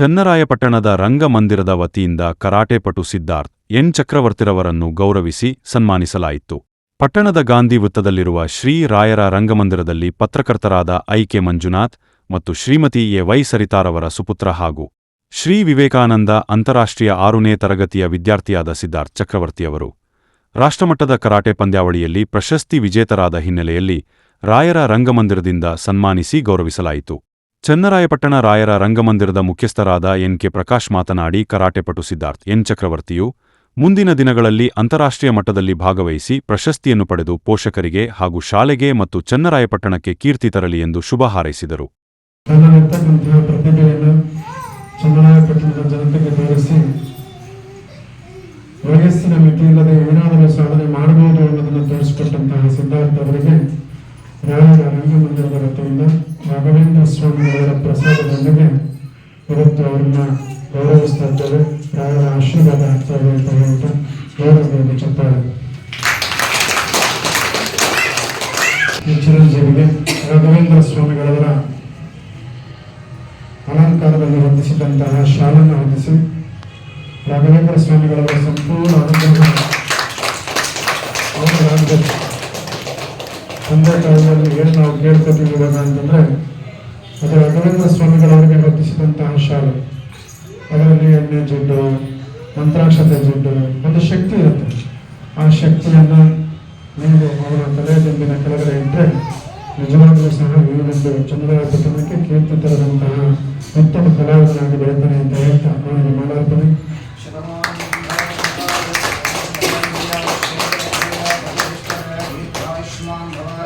ಚನ್ನರಾಯಪಟ್ಟಣದ ರಂಗಮಂದಿರದ ವತಿಯಿಂದ ಕರಾಟೆಪಟು ಸಿದ್ಧಾರ್ಥ್, ಎನ್. ಚಕ್ರವರ್ತಿರವರನ್ನು ಗೌರವಿಸಿ ಸನ್ಮಾನಿಸಲಾಯಿತು. ಪಟ್ಟಣದ ಗಾಂಧಿ ವೃತ್ತದಲ್ಲಿರುವ ಶ್ರೀ ರಾಯರ ರಂಗಮಂದಿರದಲ್ಲಿ ಪತ್ರಕರ್ತರಾದ ಐಕೆ ಮಂಜುನಾಥ್ ಮತ್ತು ಶ್ರೀಮತಿ ಎ. ವೈ. ಸರಿತಾರವರ ಸುಪುತ್ರ ಹಾಗೂ ಶ್ರೀ ವಿವೇಕಾನಂದ ಅಂತಾರಾಷ್ಟ್ರೀಯ ಆರುನೇ ತರಗತಿಯ ವಿದ್ಯಾರ್ಥಿಯಾದ ಸಿದ್ಧಾರ್ಥ್ ಚಕ್ರವರ್ತಿಯವರು ರಾಷ್ಟ್ರಮಟ್ಟದ ಕರಾಟೆ ಪಂದ್ಯಾವಳಿಯಲ್ಲಿ ಪ್ರಶಸ್ತಿ ವಿಜೇತರಾದ ಹಿನ್ನೆಲೆಯಲ್ಲಿ ರಾಯರ ರಂಗಮಂದಿರದಿಂದ ಸನ್ಮಾನಿಸಿ ಗೌರವಿಸಲಾಯಿತು. ಚನ್ನರಾಯಪಟ್ಟಣ ರಾಯರ ರಂಗಮಂದಿರದ ಮುಖ್ಯಸ್ಥರಾದ ಎನ್ ಕೆ ಪ್ರಕಾಶ್ ಮಾತನಾಡಿ, ಕರಾಟೆಪಟು ಸಿದ್ಧಾರ್ಥ್, ಎನ್ ಚಕ್ರವರ್ತಿಯು ಮುಂದಿನ ದಿನಗಳಲ್ಲಿ ಅಂತಾರಾಷ್ಟ್ರೀಯ ಮಟ್ಟದಲ್ಲಿ ಭಾಗವಹಿಸಿ ಪ್ರಶಸ್ತಿಯನ್ನು ಪಡೆದು ಪೋಷಕರಿಗೆ ಹಾಗೂ ಶಾಲೆಗೆ ಮತ್ತು ಚನ್ನರಾಯಪಟ್ಟಣಕ್ಕೆ ಕೀರ್ತಿ ತರಲಿ ಎಂದು ಶುಭ ಹಾರೈಸಿದರು. ವಯಸ್ಸಿನ ಮಿತಿಯಿಲ್ಲದೆ ಏನಾದರೂ ಸಾಧನೆ ಮಾಡಬಹುದು ತೋರಿಸಿಕೊಟ್ಟಂತಹ ಸಿದ್ಧಾರ್ಥ ಅವರಿಗೆ ರಾಯರ ರಂಗಮಂದಿರದ ವತಿಯಿಂದ ರಾಘವೇಂದ್ರ ಸ್ವಾಮಿಗಳವರ ಪ್ರಸಾದದೊಂದಿಗೆ ಇವತ್ತು ಅವ್ರನ್ನ ಗೌರವಿಸ್ತಾ ಇದ್ದೇವೆ. ರಾಯರ ಆಶೀರ್ವಾದ ಆಗ್ತಾ ಇದೆ ಅಂತ ಹೇಳ್ತಾ ಗೌರವದಲ್ಲಿ ಚಪ್ಪಾಳೆ ಚಿರಂಜೀವಿಗೆ ರಾಘವೇಂದ್ರ ಸ್ವಾಮಿಗಳವರ ಅಲಂಕಾರದಲ್ಲಿ ಹೊಂದಿಸಿದಂತಹ ಶಾಲನ್ನು ಹೊಂದಿಸಿ ರಾಘವೇಂದ್ರ ಸ್ವಾಮಿಗಳವರ ಸಂಪೂರ್ಣ ಅನುಗ್ರಹ ಅವರ ರಾಜ್ಯದಲ್ಲಿ ತಾಯಿಯಲ್ಲಿ ಏನು ನಾವು ಕೇಳ್ಕೊತೀವಿ ಇವಾಗ ಅಂತಂದ್ರೆ ಅದು ರಘವೇಂದ್ರ ಸ್ವಾಮಿಗಳವರಿಗೆ ರಚಿಸಿದಂತಹ ಶಾಲೆ. ಅದರಲ್ಲಿ ಎಣ್ಣೆ ಜಿಡ್ಡು, ಮಂತ್ರಾಕ್ಷತೆ ಜಿಡ್ಡು, ಒಂದು ಶಕ್ತಿ ಇರುತ್ತೆ. ಆ ಶಕ್ತಿಯನ್ನ ನೀವು ಅವರ ತಲೆ ದಿಂಬಿನ ಕೆಳಗಡೆ ಇದ್ದರೆ ನಿಜವಾಗಲೂ ಸಹ ಈ ಚಂದ್ರ ಚಂದ್ರಾಯಪಟ್ಟಣಕ್ಕೆ ಕೀರ್ತಿ ತರದಂತಹ ಉತ್ತಮ ಕಲಾವಿದನಾಗಿ ಬೆಳೆತಾನೆ ಅಂತ ಹೇಳ್ತಾ ನಾನು ಮಾಲಾರ್ಪಣೆ.